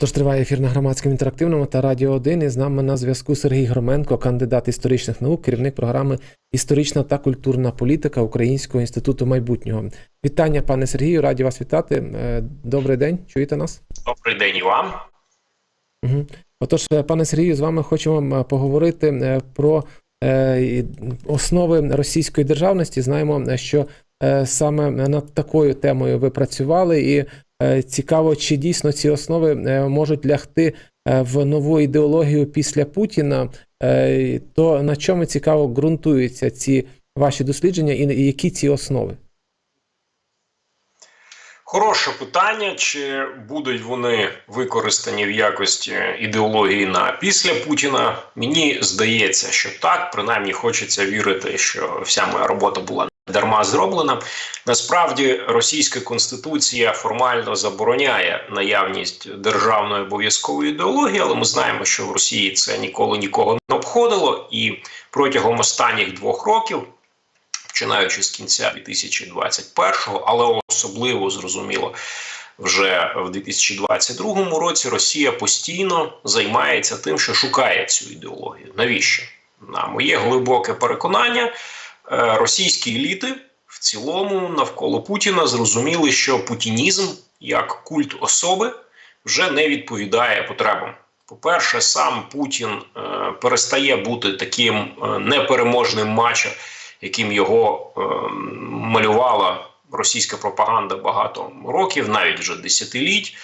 Тож триває ефір на громадському інтерактивному та радіо 1. І з нами на зв'язку Сергій Громенко, кандидат історичних наук, керівник програми Історична та культурна політика Українського інституту майбутнього. Вітання, пане Сергію, раді вас вітати. Е, Добрий день, чуєте нас? Добрий день і вам. Угу. Отож, е, пане Сергію, з вами хочемо поговорити е, про основи російської державності. Знаємо, що саме над такою темою ви працювали, і цікаво, чи дійсно ці основи е, можуть лягти е, в нову ідеологію після Путіна. Е, То на чому цікаво ґрунтуються ці ваші дослідження, і які ці основи? Хороше питання, чи будуть вони використані в якості ідеології на після Путіна? Мені здається, що так. Принаймні хочеться вірити, що вся моя робота була дарма зроблена. Насправді, російська конституція формально забороняє наявність державної обов'язкової ідеології, але ми знаємо, що в Росії це ніколи нікого не обходило, і протягом останніх двох років. Починаючи з кінця 2021-го, але особливо зрозуміло вже в 2022 році Росія постійно займається тим, що шукає цю ідеологію. Навіщо? На моє глибоке переконання, російські еліти в цілому навколо Путіна зрозуміли, що путінізм як культ особи вже не відповідає потребам. По-перше, сам Путін е, перестає бути таким е, непереможним мачо, яким його е, малювала російська пропаганда багато років, навіть вже десятиліть.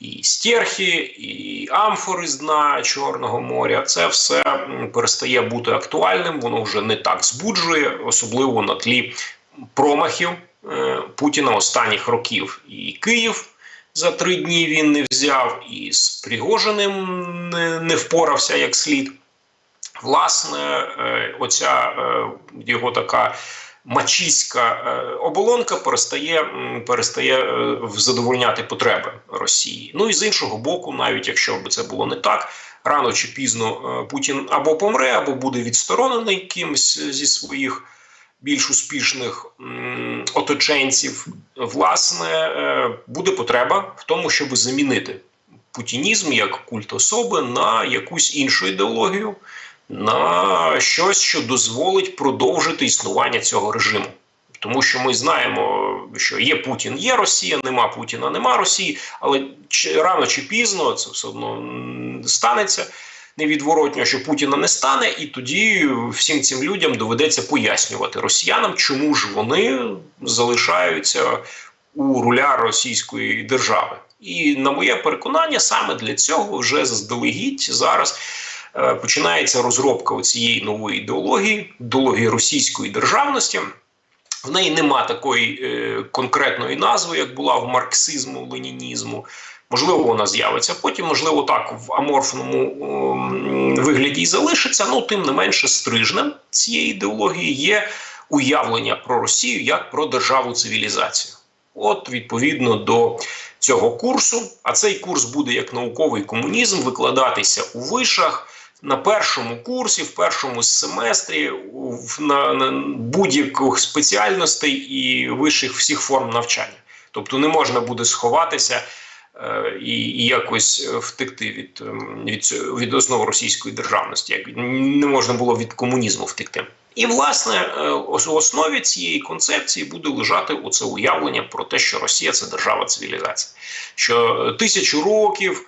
І стерхи, і амфори з дна Чорного моря це все перестає бути актуальним. Воно вже не так збуджує, особливо на тлі промахів е, Путіна останніх років. І Київ за три дні він не взяв, і з Пригожиним не, впорався як слід. Власне, е, оця е, його така мачіська е, оболонка перестає перестає задовольняти потреби Росії. Ну і з іншого боку, навіть якщо б це було не так, рано чи пізно Путін або помре, або буде відсторонений кимось зі своїх більш успішних оточенців. Власне, буде потреба в тому, щоб замінити путінізм як культ особи на якусь іншу ідеологію на щось, що дозволить продовжити існування цього режиму. Тому що ми знаємо, що є Путін, є Росія, нема Путіна, нема Росії, але чи, рано чи пізно це все одно станеться невідворотньо, що Путіна не стане, і тоді всім цим людям доведеться пояснювати росіянам, чому ж вони залишаються у руля російської держави. І на моє переконання, саме для цього вже заздалегідь зараз. Починається розробка цієї нової ідеології, ідеології російської державності. В неї нема такої е, конкретної назви, як була в марксизму, ленінізму. Можливо, вона з'явиться. Потім, можливо, так в аморфному е, вигляді і залишиться. Ну, тим не менше, стрижнем цієї ідеології є уявлення про Росію як про державу цивілізацію. От, відповідно до цього курсу, а цей курс буде як науковий комунізм викладатися у вишах на першому курсі, в першому семестрі, на, на будь-яких спеціальностей і вищих всіх форм навчання. Тобто не можна буде сховатися е, і, якось втекти від, від, від основ російської державності, як не можна було від комунізму втекти. І, власне, у основі цієї концепції буде лежати оце уявлення про те, що Росія це держава цивілізація, що тисячу років.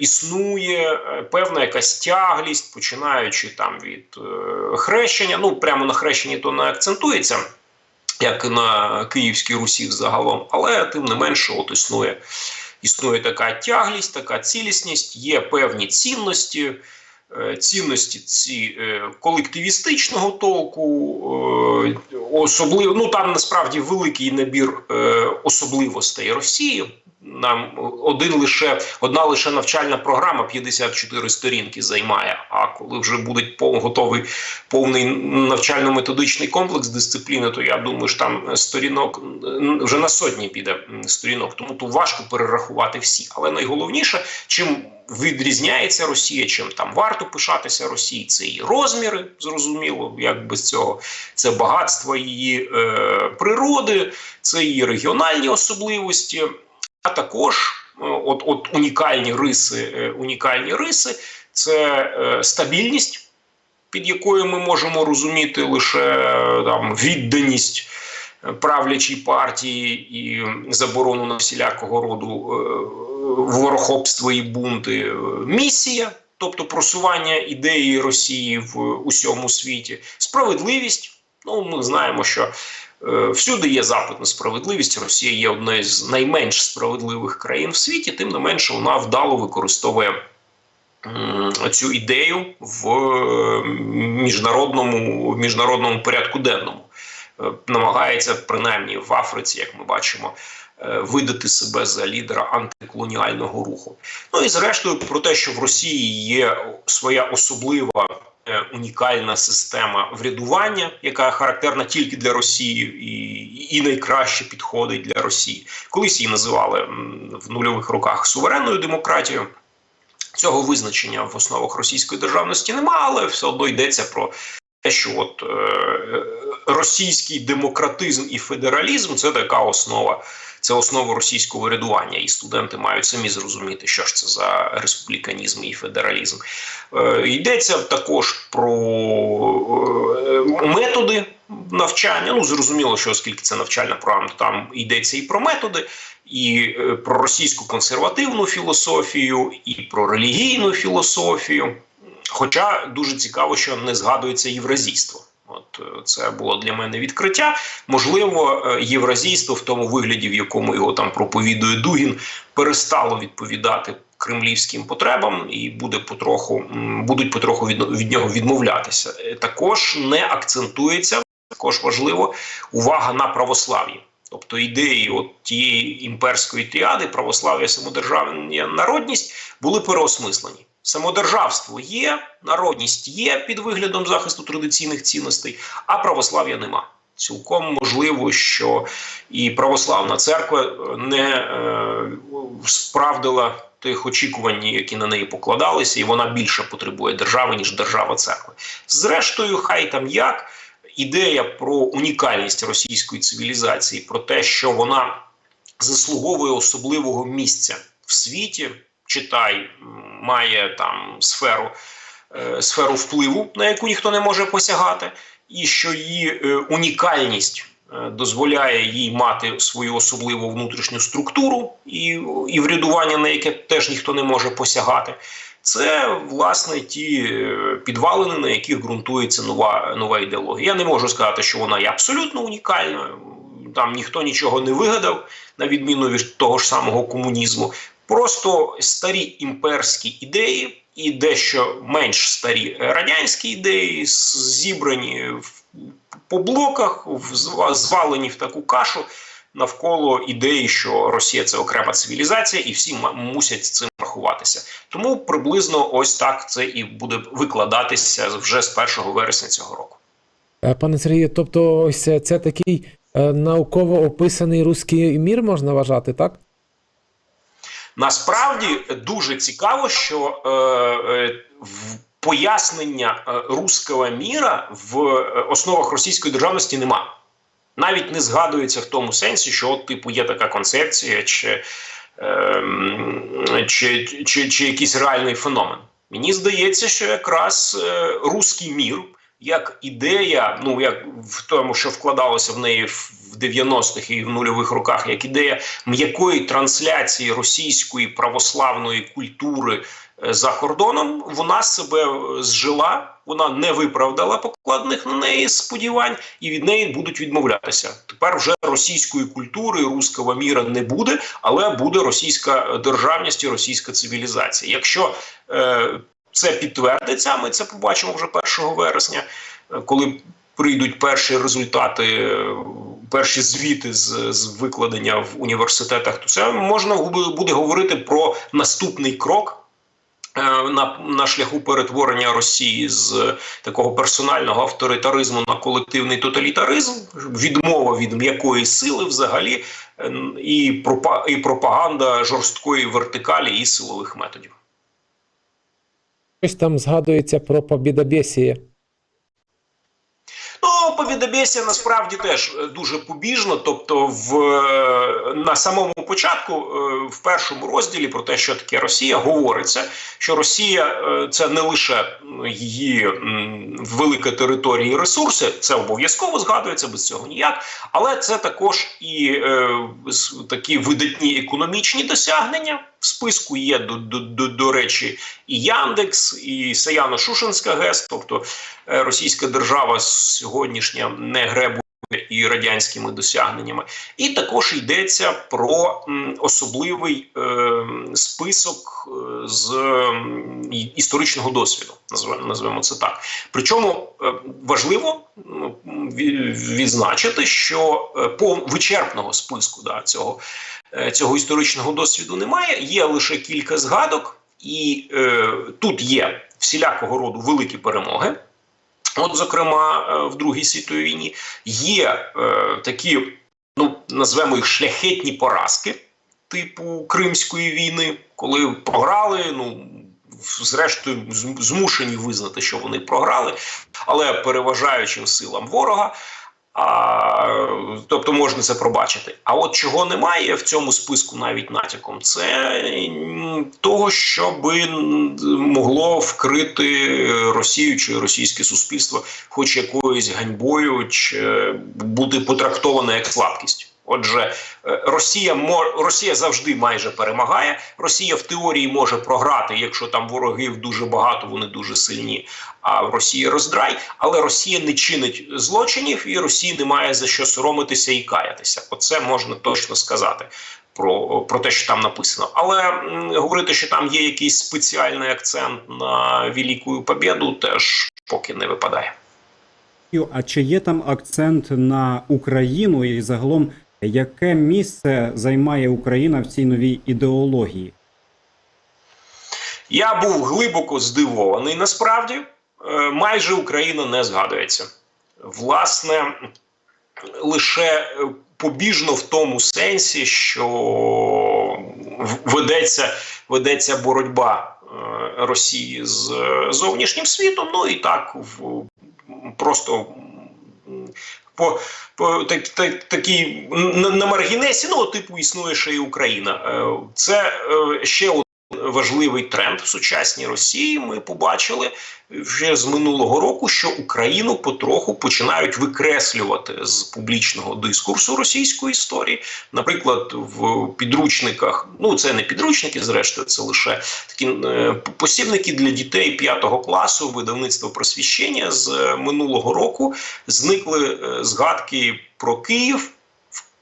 Існує певна якась тяглість, починаючи там від е, хрещення. Ну прямо на хрещенні то не акцентується, як на Київській Русі загалом, але тим не менше, от існує існує така тяглість, така цілісність, є певні цінності. Цінності ці колективістичного толку, особливо ну там насправді великий набір особливостей Росії. Нам один лише одна лише навчальна програма 54 сторінки займає. А коли вже буде готовий повний навчально-методичний комплекс дисципліни, то я думаю, що там сторінок вже на сотні піде сторінок. Тому тут важко перерахувати всі. Але найголовніше, чим відрізняється Росія, чим там варто пишатися Росії, це її розміри, зрозуміло, як без цього це багатство її е, природи, це її регіональні особливості. А також от, от унікальні риси, е, унікальні риси це е, стабільність, під якою ми можемо розуміти лише е, там відданість е, правлячій партії і заборону на всілякого роду е, ворохобство і бунти. Місія, тобто просування ідеї Росії в усьому світі, справедливість. Ну, ми знаємо, що е, всюди є запит на справедливість. Росія є однією з найменш справедливих країн в світі, тим не менше вона вдало використовує цю ідею в е, міжнародному, міжнародному порядку денному. Е, Намагається принаймні в Африці, як ми бачимо, видати себе за лідера антиколоніального руху. Ну і зрештою про те, що в Росії є своя особлива е, унікальна система врядування, яка характерна тільки для Росії і, і найкраще підходить для Росії. Колись її називали в нульових роках суверенною демократією. Цього визначення в основах російської державності немає, але все одно йдеться про те, що от е, російський демократизм і федералізм це така основа, це основа російського врядування, і студенти мають самі зрозуміти, що ж це за республіканізм і федералізм. Е, йдеться також про е, методи навчання. Ну зрозуміло, що оскільки це навчальна програма, там йдеться і про методи. І е, про російську консервативну філософію, і про релігійну філософію. Хоча дуже цікаво, що не згадується євразійство. От е, це було для мене відкриття. Можливо, е, євразійство в тому вигляді, в якому його там проповідує Дугін, перестало відповідати кремлівським потребам і буде потроху будуть потроху від, від нього відмовлятися. Е, Також не акцентується, також важливо увага на православ'ї. Тобто ідеї от тієї імперської тріади, православ'я, самодержавна народність були переосмислені. Самодержавство є, народність є під виглядом захисту традиційних цінностей, а православ'я нема. Цілком можливо, що і православна церква не е, справдила тих очікувань, які на неї покладалися, і вона більше потребує держави, ніж держава церкви. Зрештою, хай там як ідея про унікальність російської цивілізації, про те, що вона заслуговує особливого місця в світі, читай, має там сферу, е, сферу впливу, на яку ніхто не може посягати, і що її е, унікальність. е, Дозволяє їй мати свою особливу внутрішню структуру і, і врядування, на яке теж ніхто не може посягати. Це власне ті підвалини, на яких ґрунтується нова, нова ідеологія. Я не можу сказати, що вона є абсолютно унікальною. Там ніхто нічого не вигадав, на відміну від того ж самого комунізму. Просто старі імперські ідеї і дещо менш старі радянські ідеї зібрані по блоках, звалені в таку кашу навколо ідеї, що Росія це окрема цивілізація, і всі мусять з цим рахуватися. Тому приблизно ось так це і буде викладатися вже з 1 вересня цього року. Е, Пане Сергію, тобто ось це, це такий е, науково описаний руський мір можна вважати, так? Насправді дуже цікаво, що е, е, в пояснення е, руського міра в е, основах російської державності нема. Навіть не згадується в тому сенсі, що от, типу є така концепція, чи, е, чи, чи, чи якийсь реальний феномен. Мені здається, що якраз е, руський мір, як ідея, ну як в тому, що вкладалося в неї в в 90-х і в нульових роках, як ідея м'якої трансляції російської православної культури е, за кордоном, вона себе е, зжила, вона не виправдала покладених на неї сподівань, і від неї будуть відмовлятися. Тепер вже російської культури, руського міра не буде, але буде російська державність і російська цивілізація. Якщо е, це підтвердиться, ми це побачимо вже 1 вересня, коли прийдуть перші результати, перші звіти з, з викладення в університетах, то це можна буде буде говорити про наступний крок. е, На, на шляху перетворення Росії з такого персонального авторитаризму на колективний тоталітаризм, відмова від м'якої сили, взагалі, е, і, пропа- і пропаганда жорсткої вертикалі і силових методів. Щось там згадується про побідобєсіє. Ну, слово насправді теж е, дуже побіжно. Тобто, в е, на самому початку, е, в першому розділі про те, що таке Росія, говориться, що Росія це не лише її велика територія і ресурси, це обов'язково згадується без цього ніяк. Але це також і е, такі видатні економічні досягнення. Списку є до, до, до, до речі, і Яндекс, і Саяна Шушенська ГЕС, тобто е, російська держава сьогоднішня не гребує і радянськими досягненнями, і також йдеться про особливий е, список е, з історичного досвіду. називаємо це так. Причому е, важливо ну, відзначити, що по вичерпного списку да, цього, цього історичного досвіду немає. Є лише кілька згадок, і е, тут є всілякого роду великі перемоги. От, зокрема, е, в Другій світовій війні є е, такі, ну назвемо їх шляхетні поразки, типу Кримської війни, коли програли. Ну зрештою, змушені визнати, що вони програли, але переважаючим силам ворога. А, тобто можна це пробачити. А от чого немає в цьому списку навіть натяком, це того, що би могло вкрити Росію чи російське суспільство, хоч якоюсь ганьбою, чи бути потрактоване як слабкість. Отже, е, Росія Росія завжди майже перемагає. Росія в теорії може програти, якщо там ворогів дуже багато, вони дуже сильні. А в Росії роздрай, але Росія не чинить злочинів, і Росії немає за що соромитися і каятися. Оце можна точно сказати про, про те, що там написано. Але м, говорити, що там є якийсь спеціальний акцент на Велику Побєду, теж поки не випадає. А чи є там акцент на Україну і загалом яке місце займає Україна в цій новій ідеології? Я був глибоко здивований. Насправді, Е, майже Україна не згадується. Власне, лише е, побіжно в тому сенсі, що ведеться, ведеться боротьба е, Росії з зовнішнім світом. Ну і так в просто. По, по так, так, такій на, на маргінесі, ну типу існує ще і Україна. Е, Це е, ще один важливий тренд в сучасній Росії. Ми побачили вже з минулого року, що Україну потроху починають викреслювати з публічного дискурсу російської історії. Наприклад, в підручниках, ну це не підручники, зрештою, це лише такі е, посібники для дітей п'ятого класу видавництва просвіщення з е, минулого року зникли е, згадки про Київ.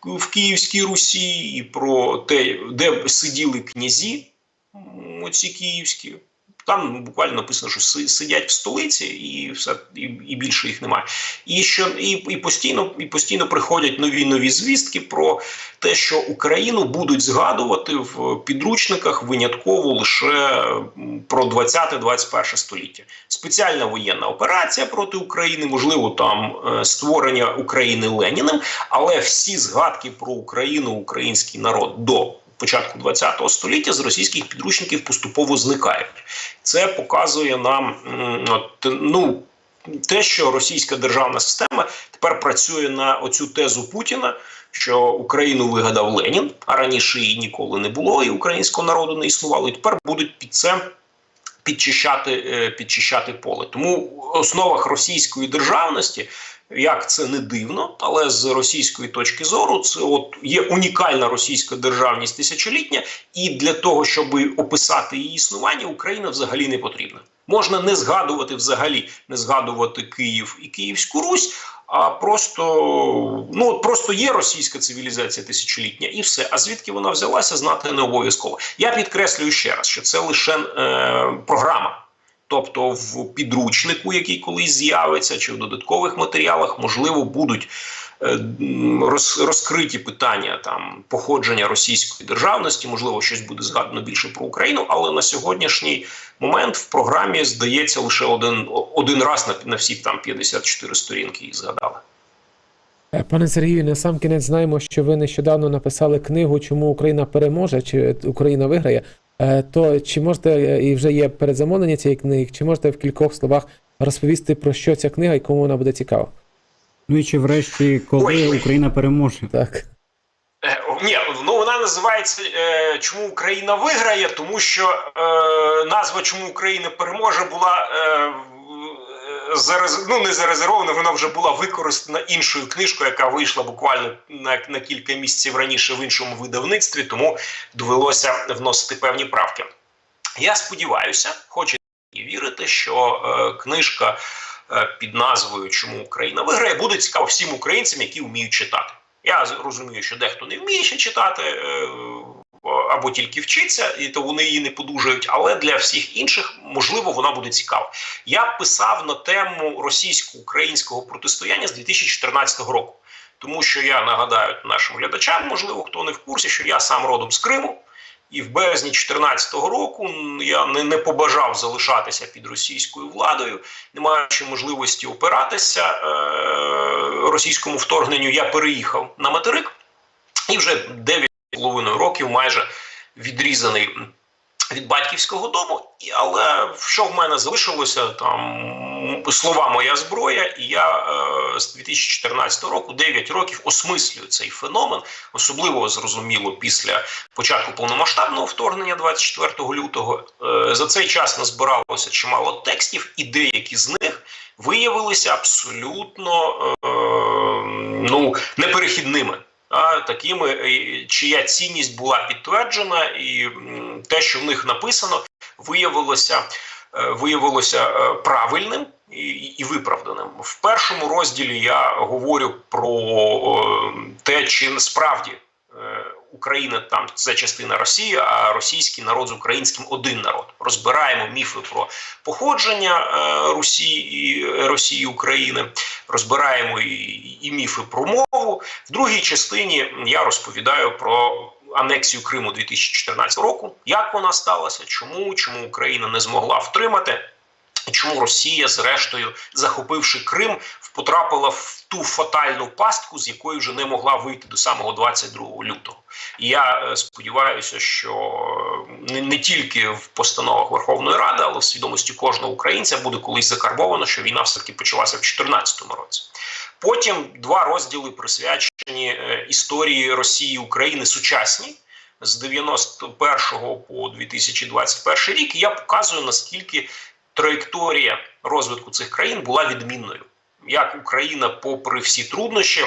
В Київській Русі і про те, де сиділи князі, м, оці київські. Там буквально написано, що си- сидять в столиці, і все і, і більше їх немає. І що і, і постійно і постійно приходять нові нові звістки про те, що Україну будуть згадувати в підручниках винятково лише про 20-21 століття. Спеціальна воєнна операція проти України, можливо, там е, створення України Леніним, але всі згадки про Україну, український народ до початку 20 століття з російських підручників поступово зникають. Це показує нам ну. Те, що російська державна система тепер працює на оцю тезу Путіна, що Україну вигадав Ленін, а раніше її ніколи не було, і українського народу не існувало. І тепер будуть під це підчищати, е, підчищати поле. Тому в основах російської державності, як це не дивно, але з російської точки зору, це от є унікальна російська державність тисячолітня, і для того, щоб описати її існування, Україна взагалі не потрібна. Можна не згадувати взагалі, не згадувати Київ і Київську Русь. А просто ну просто є російська цивілізація тисячолітня, і все. А звідки вона взялася, знати не обов'язково. Я підкреслюю ще раз, що це лише е, програма. Тобто в підручнику, який колись з'явиться, чи в додаткових матеріалах, можливо, будуть е, роз, розкриті питання там походження російської державності, можливо, щось буде згадано більше про Україну, але на сьогоднішній момент в програмі здається лише один, один раз на, на всі там 54 сторінки їх згадали. Е, Пане Сергію, на сам кінець знаємо, що ви нещодавно написали книгу Чому Україна переможе чи Україна виграє. Е, То чи можете е, і вже є передзамовлення цієї книги, чи можете в кількох словах розповісти про що ця книга і кому вона буде цікава? Ну і чи врешті, коли Ой. Україна переможе? Так. Е, Ні, ну вона називається Чому Україна виграє, тому що е, назва Чому Україна переможе була е, зарез... ну, не зарезервована, вона вже була використана іншою книжкою, яка вийшла буквально на, на кілька місяців раніше в іншому видавництві, тому довелося вносити певні правки. Я сподіваюся, хочу і вірити, що е, книжка е, під назвою Чому Україна виграє буде цікава всім українцям, які вміють читати. Я розумію, що дехто не вміє ще читати е, або тільки вчиться, і то вони її не подужають. Але для всіх інших можливо вона буде цікава. Я писав на тему російсько-українського протистояння з 2014 року. Тому що я нагадаю нашим глядачам, можливо, хто не в курсі, що я сам родом з Криму, і в березні 2014 року я не, не побажав залишатися під російською владою, не маючи можливості опиратися е, російському вторгненню, я переїхав на материк і вже 9,5 років майже відрізаний від батьківського дому. Але що в мене залишилося там слова моя зброя, і я е, з 2014 року 9 років осмислюю цей феномен, особливо зрозуміло після початку повномасштабного вторгнення 24 лютого. Е, за цей час назбиралося чимало текстів, і деякі з них виявилися абсолютно е, ну, неперехідними. Такими, е, чия цінність була підтверджена, і те, що в них написано, виявилося, е, виявилося е, правильним і, і виправданим. В першому розділі я говорю про те, чи справді е, Україна там це частина Росії, а російський народ з українським один народ. Розбираємо міфи про походження Росії і Росії України, розбираємо і, і міфи про мову. В другій частині я розповідаю про анексію Криму 2014 року, як вона сталася, чому, чому Україна не змогла втримати. Чому Росія, зрештою, захопивши Крим, потрапила в ту фатальну пастку, з якої вже не могла вийти до самого 22 лютого? І я е, сподіваюся, що не, не тільки в постановах Верховної Ради, але в свідомості кожного українця буде колись закарбовано, що війна все таки почалася в 2014 році. Потім два розділи присвячені е, історії Росії України сучасній. З 91 по 2021 рік і я показую наскільки траєкторія розвитку цих країн була відмінною. Як Україна, попри всі труднощі,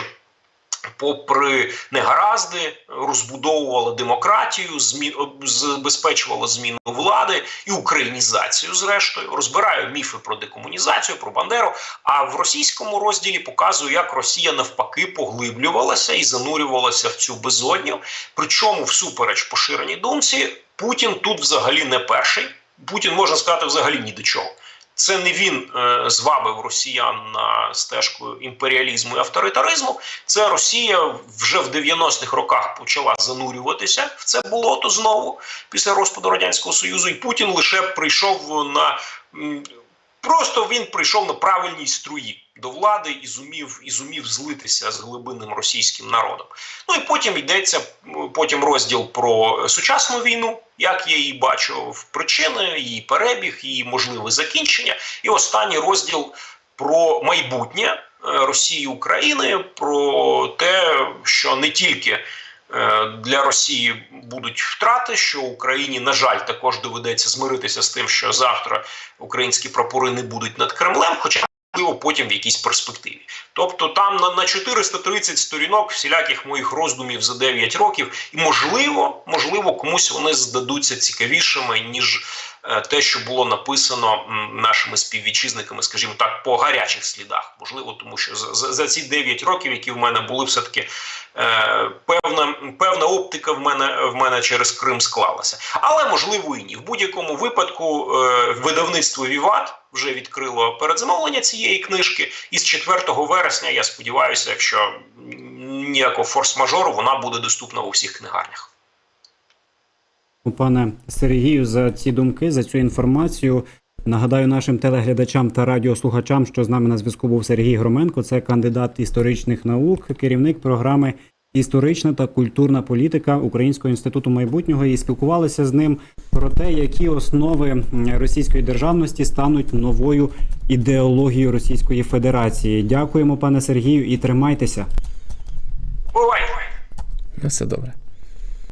попри негаразди, розбудовувала демократію, змін забезпечувала зміну влади і українізацію. Зрештою, розбираю міфи про декомунізацію, про Бандеру. А в російському розділі показую, як Росія навпаки поглиблювалася і занурювалася в цю безодню. Причому, всупереч поширеній думці, Путін тут взагалі не перший. Путін можна сказати взагалі ні до чого. Це не він е, звабив росіян на стежку імперіалізму і авторитаризму. Це Росія вже в 90-х роках почала занурюватися в це болото знову після розпаду радянського союзу. І Путін лише прийшов на просто він прийшов на правильній струї до влади і зумів і зумів злитися з глибинним російським народом. Ну і потім йдеться потім розділ про сучасну війну, як я її бачу в причини, її перебіг, її можливе закінчення. І останній розділ про майбутнє е, Росії України, про те, що не тільки е, для Росії будуть втрати, що Україні, на жаль, також доведеться змиритися з тим, що завтра українські прапори не будуть над Кремлем, хоча можливо потім в якійсь перспективі. Тобто там на, на 430 сторінок всіляких моїх роздумів за 9 років, і можливо, можливо, комусь вони здадуться цікавішими, ніж те, що було написано нашими співвітчизниками, скажімо так, по гарячих слідах. Можливо, тому що за, за, за ці 9 років, які в мене були, все таки е, певна, певна оптика в мене в мене через Крим склалася. Але можливо і ні. В будь-якому випадку е, видавництво Віват вже відкрило передзамовлення цієї книжки, і з 4 вересня я сподіваюся, якщо ніякого форс-мажору, вона буде доступна у всіх книгарнях. Пане Сергію, за ці думки, за цю інформацію. Нагадаю нашим телеглядачам та радіослухачам, що з нами на зв'язку був Сергій Громенко, це кандидат історичних наук, керівник програми історична та культурна політика Українського інституту майбутнього. І спілкувалися з ним про те, які основи російської державності стануть новою ідеологією Російської Федерації. Дякуємо, пане Сергію, і тримайтеся. Бувай! Все добре.